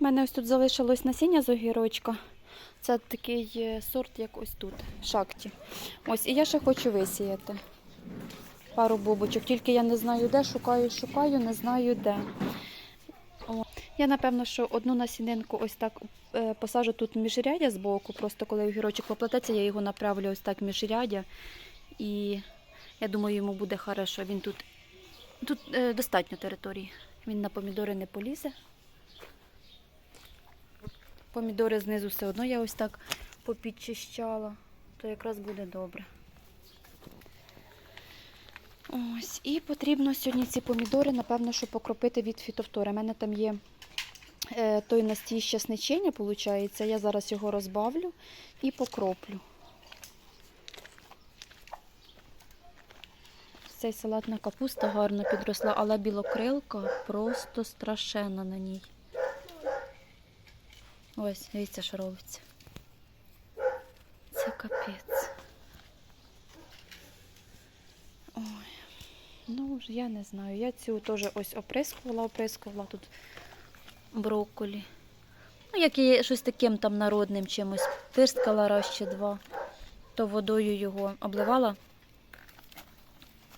У мене ось тут залишилось насіння з огірочка. Це такий е, сорт, як ось тут, шакті. Ось, і я ще хочу висіяти пару бубочок. Тільки я не знаю де, шукаю, шукаю, не знаю де. Я, напевно, що одну насінинку ось так е, посажу тут міжрядя з боку. Просто коли огірочок поплететься, я його направлю ось так міжрядя. І я думаю, йому буде хорошо. Він тут, тут е, достатньо території. Він на помідори не полізе. Помідори знизу все одно я ось так попідчищала, то якраз буде добре. Ось, і потрібно сьогодні ці помідори, напевно, що покропити від фітофтори. У мене там є е, той настій з часничення, виходить. Я зараз його розбавлю і покроплю. Цей салатна капуста гарно підросла, але білокрилка просто страшенна на ній. Ось, дивіться, що робиться. Це капець. Ой. Ну, я не знаю. Я цю теж ось оприскувала, оприскувала тут брокколі. Ну, як і щось таким там народним чимось. Пирскала раз чи два, то водою його обливала.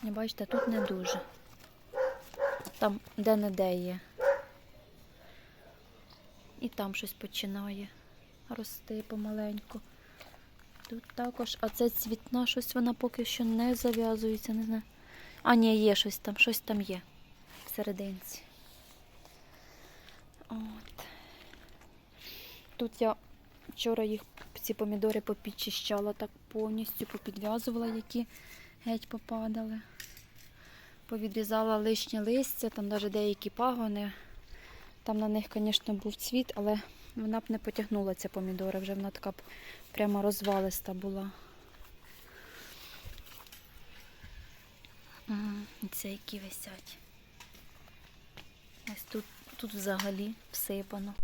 Бачите, тут не дуже. Там де-не-де є. І там щось починає рости помаленьку. Тут також, а це цвітна, щось вона поки що не зав'язується, не знаю. А, ні, є щось там, щось там є всерединці. От. Тут я вчора їх, ці помідори попідчищала так повністю, попідв'язувала, які геть попадали. Повідрізала лишнє листя, там навіть деякі пагони. Там на них, звісно, був цвіт, але вона б не потягнула ця помідора, вже вона така б прямо розвалиста була. І Це які висять. Ось тут, тут взагалі всипано.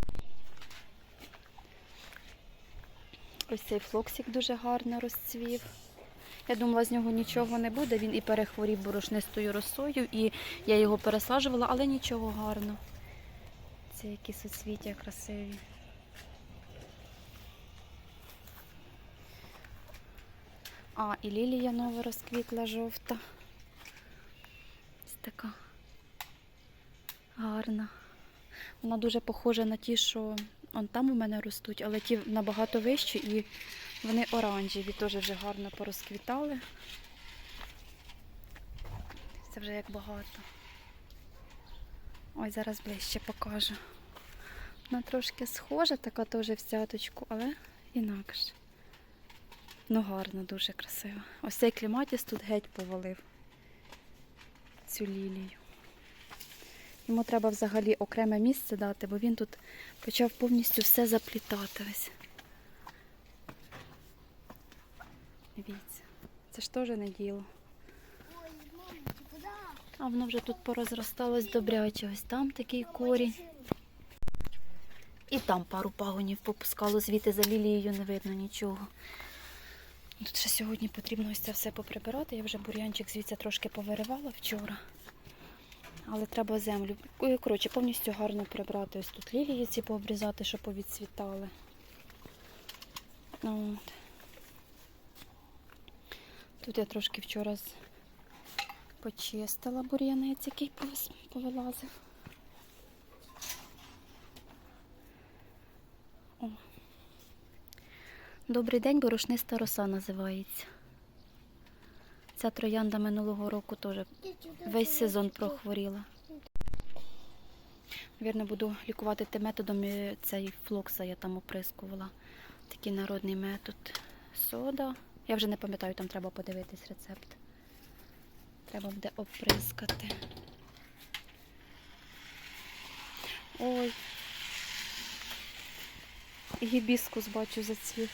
Ось цей флоксик дуже гарно розцвів. Я думала, з нього нічого не буде. Він і перехворів борошнистою росою, і я його пересаджувала, але нічого гарно. Це які соцвіття красиві. А, і лілія нова розквітла жовта. Ось така гарна. Вона дуже похожа на ті, що он там у мене ростуть, але ті набагато вищі і вони оранжеві, теж вже гарно порозквітали. Це вже як багато. Ой, зараз ближче покажу. Вона трошки схожа, така теж в цяточку, але інакше. Ну, гарно, дуже красиво. Ось цей кліматіс тут геть повалив цю лілію. Йому треба взагалі окреме місце дати, бо він тут почав повністю все заплітати. Ось. Дивіться, це ж теж не діло. А воно вже тут порозросталось добряче. Ось там такий корінь. І там пару пагонів попускало, звідти за лілією не видно нічого. Тут ще сьогодні потрібно ось це все поприбирати. Я вже бур'янчик звідси трошки повиривала вчора. Але треба землю. Коротше, повністю гарно прибрати. Ось тут лілії ці пообрізати, щоб повідцвітали. От. Тут я трошки вчора почистила бур'янець, який повилазив. О. Добрий день, борошниста роса називається. Ця троянда минулого року теж весь сезон прохворіла. Навірно, буду лікувати тим методом цей флокса я там оприскувала. Такий народний метод. Сода. Я вже не пам'ятаю, там треба подивитись рецепт. Треба буде оприскати. Ой. Гібіскус бачу зацвів.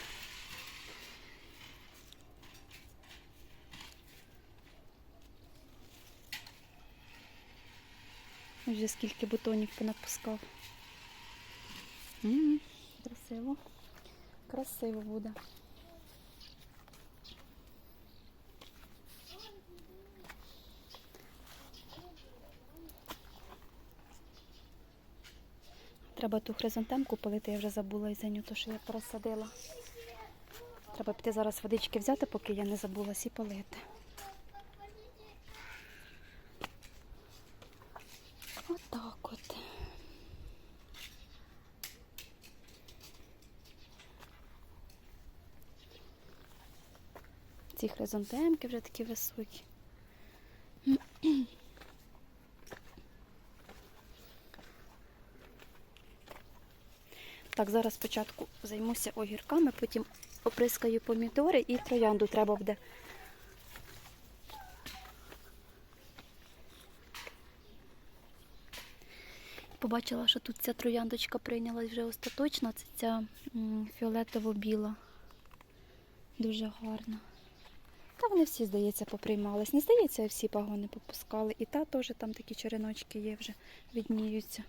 Вже скільки бутонів понапускав. М, Красиво. Красиво буде. Треба ту хризантемку полити, я вже забула і зеню, то що я пересадила. Треба піти зараз водички взяти, поки я не забулась і полити. Отак от. Ці хризантемки вже такі високі. Так, зараз спочатку займуся огірками, потім оприскаю помідори і троянду треба буде. Побачила, що тут ця трояндочка прийнялась вже остаточно. Це ця фіолетово-біла. Дуже гарна. Та вони всі, здається, поприймались. Не здається, всі пагони попускали. І та теж там такі череночки є, вже відніються.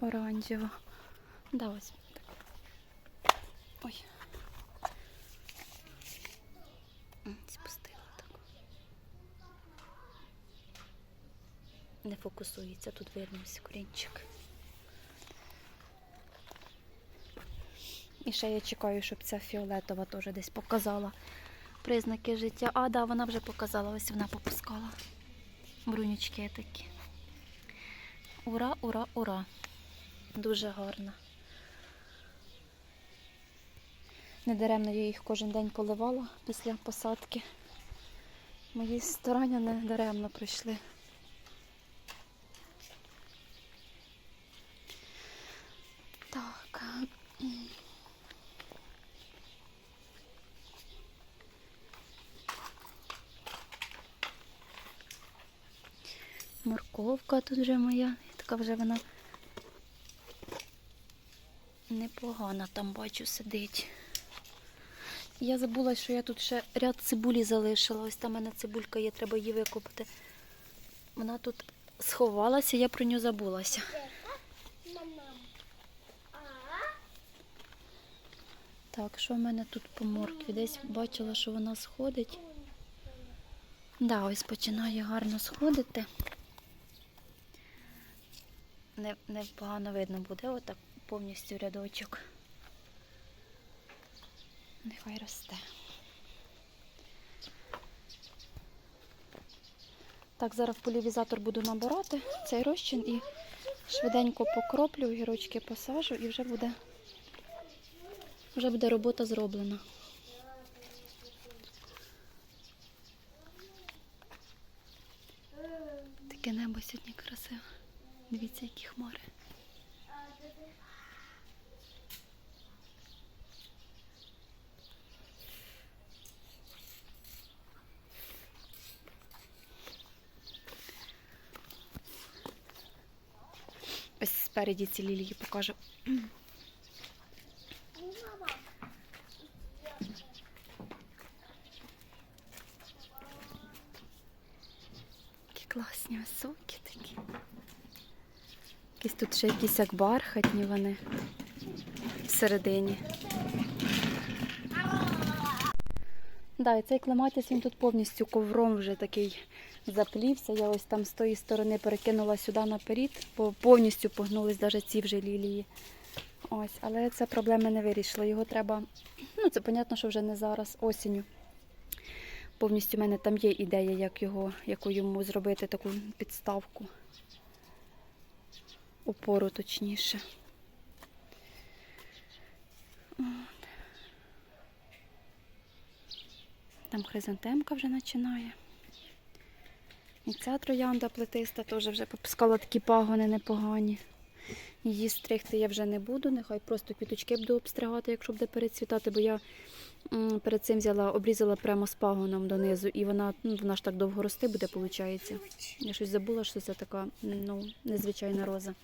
Оранжева. Да, ось так. Ой. Спустила так. Не фокусується, тут видно ось корінчик. І ще я чекаю, щоб ця фіолетова теж десь показала признаки життя. А, да, вона вже показала, ось вона попускала. Брунючки такі. Ура, ура, ура. Дуже гарно. Недаремно я їх кожен день поливала після посадки. Мої старання не даремно пройшли. Так. Морковка тут вже моя. Така вже вона непогана там бачу сидить. Я забула, що я тут ще ряд цибулі залишила. Ось там в мене цибулька є, треба її викопати. Вона тут сховалася, я про нього забулася. Так, що в мене тут по моркві? Десь бачила, що вона сходить. Да, ось починає гарно сходити. Не, не погано видно буде, отак повністю рядочок. Нехай росте. Так, зараз полівізатор буду набирати цей розчин і швиденько покроплю, огірочки посажу і вже буде вже буде робота зроблена. Таке небо сьогодні красиве. Дивіться, які хмари. Ось спереді ці лілії покажу. Які класні, високі такі. Якісь тут ще якісь як бархатні вони всередині. Да, і цей клематіс він тут повністю ковром вже такий заплівся. Я ось там з тої сторони перекинула сюди наперед, бо повністю погнулись навіть ці вже лілії. Ось, але це проблеми не вирішила. Його треба, ну це понятно, що вже не зараз, осінню. Повністю в мене там є ідея, як його, яку йому зробити таку підставку. Опору точніше. Там хризантемка вже починає. І ця троянда плетиста теж вже попускала такі пагони непогані. Її стригти я вже не буду, нехай просто квіточки буду обстригати, якщо буде перецвітати, бо я перед цим взяла, обрізала прямо з пагоном донизу, і вона, ну, вона ж так довго рости буде, виходить. Я щось забула, що це така ну, незвичайна роза.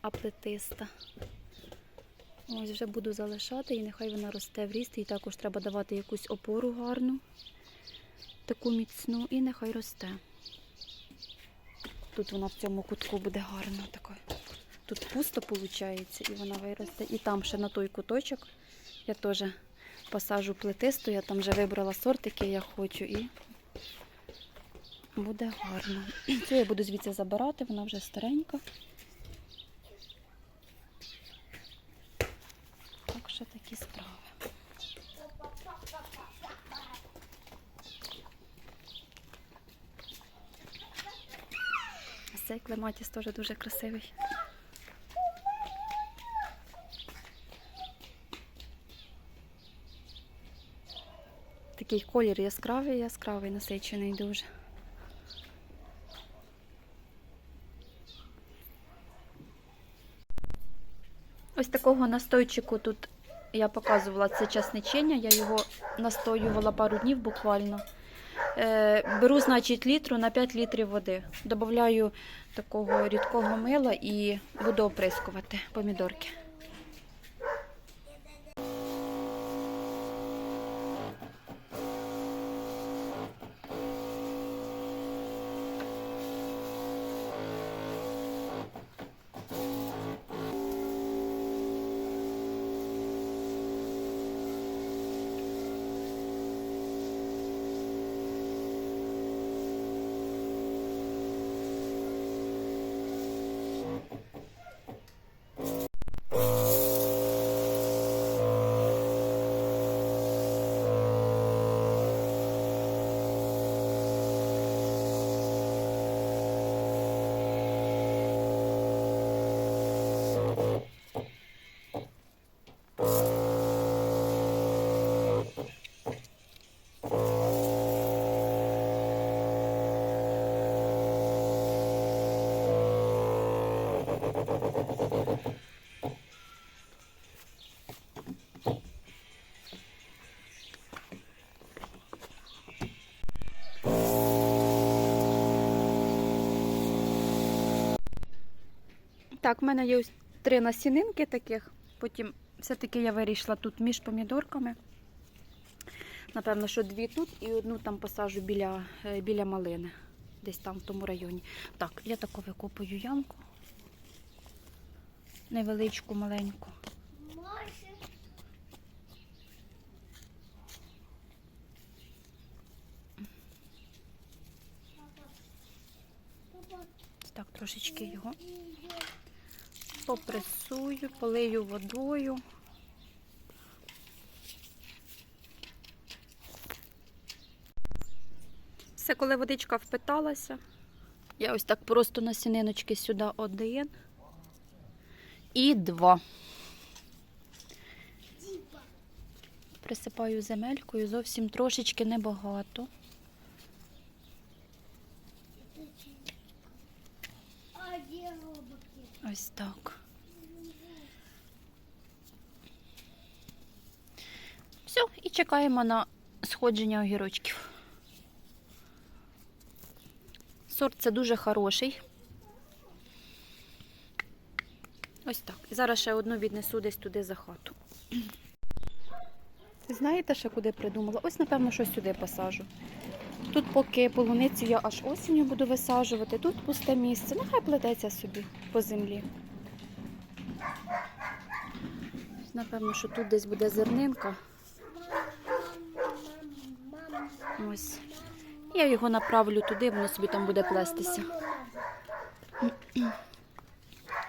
А плетиста. Ось вже буду залишати і нехай вона росте в ріст. Їй також треба давати якусь опору гарну, таку міцну, і нехай росте. Тут вона в цьому кутку буде гарно такою. Тут пусто виходить, і вона виросте. І там ще на той куточок я теж посажу плетисту, я там вже вибрала сорт, який я хочу, і буде гарно. Цю я буду звідси забирати, вона вже старенька. Так що такі справи. А Цей клематіс теж дуже красивий. Такий колір яскравий, яскравий, насичений дуже. Ось такого настойчику тут я показувала це часничення, я його настоювала пару днів буквально. Е, беру, значить, літру на 5 літрів води. Додаю такого рідкого мила і буду оприскувати помідорки. Так, в мене є ось три насінинки таких. Потім все-таки я вирішила тут між помідорками. Напевно, що дві тут і одну там посажу біля, е, біля малини, десь там в тому районі. Так, я таку викопую ямку. Невеличку, маленьку. Так, трошечки його попресую, полию водою. Все, коли водичка впиталася, я ось так просто на сіниночки сюди один і два. Присипаю земелькою, зовсім трошечки небагато. Ось так. Все, і чекаємо на сходження огірочків. Сорт це дуже хороший. Ось так. І зараз ще одну віднесу десь туди за хату. Знаєте, ще куди придумала? Ось, напевно, щось сюди посажу. Тут поки полуницю я аж осінню буду висаджувати, тут пусте місце. Нехай плететься собі по землі. Напевно, що тут десь буде зернинка. Ось. Я його направлю туди, воно собі там буде плестися.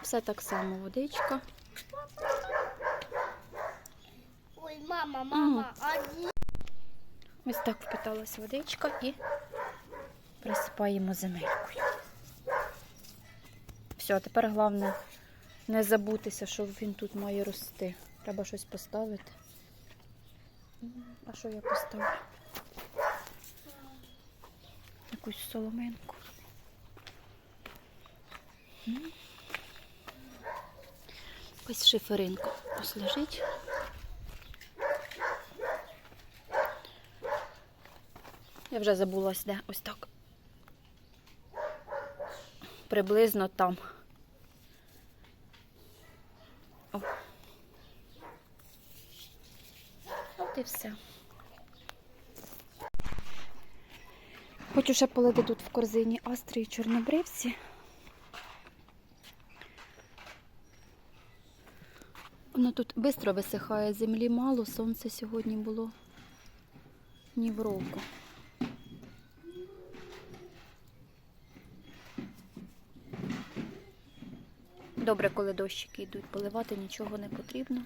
Все так само водичка. Ой, мама, мама, а де? Ось так впиталась водичка і присипаємо земелькою. Все, а тепер головне не забутися, що він тут має рости. Треба щось поставити. А що я поставлю? Якусь соломинку. Ось шиферинка ось. Я вже забулась, де ось так. Приблизно там. О. От і все. Хочу ще полити тут в корзині астри і чорнобривці. Воно тут швидко висихає, землі мало, сонце сьогодні було ні в року. Добре, коли дощики йдуть, поливати нічого не потрібно.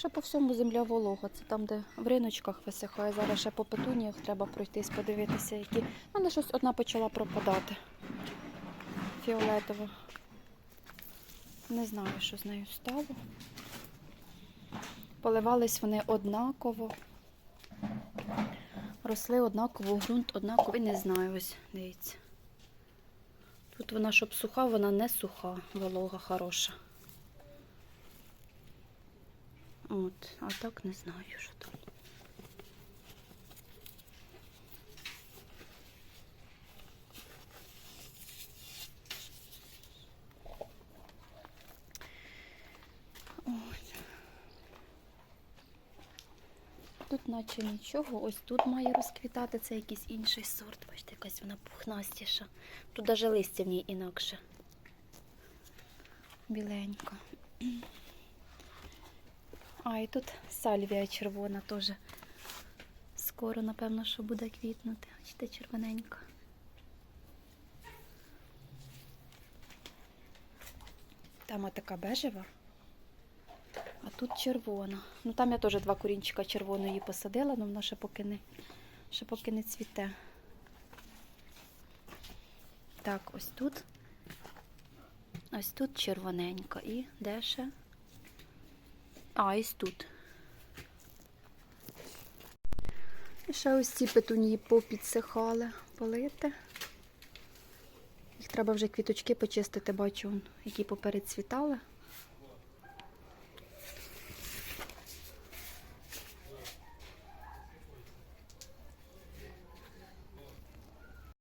Що по всьому земля волога. Це там, де в риночках висихає. Зараз ще по петуніях треба пройтись, подивитися, які. Мене щось одна почала пропадати. Фіолетова. Не знаю, що з нею стало. Поливались вони однаково. Росли однаково, ґрунт однаковий, не знаю, ось, дивіться. Тут вона, щоб суха, вона не суха, волога хороша. От, а так не знаю, що там. Тут наче нічого, ось тут має розквітати, це якийсь інший сорт. Бачите, якась вона пухнастіша. Тут навіть листя в ній інакше. Біленька. А, і тут сальвія червона теж. Скоро, напевно, що буде квітнути. Бачите, червоненька. Там така бежева, а тут червона. Ну там я теж два корінчика червоної посадила, але вона ще поки не, ще поки не цвіте. Так, ось тут. Ось тут червоненька. І де ще? А, ось тут. І ще ось ці петунії попідсихали, полити. Їх треба вже квіточки почистити, бачу, які попередцвітали.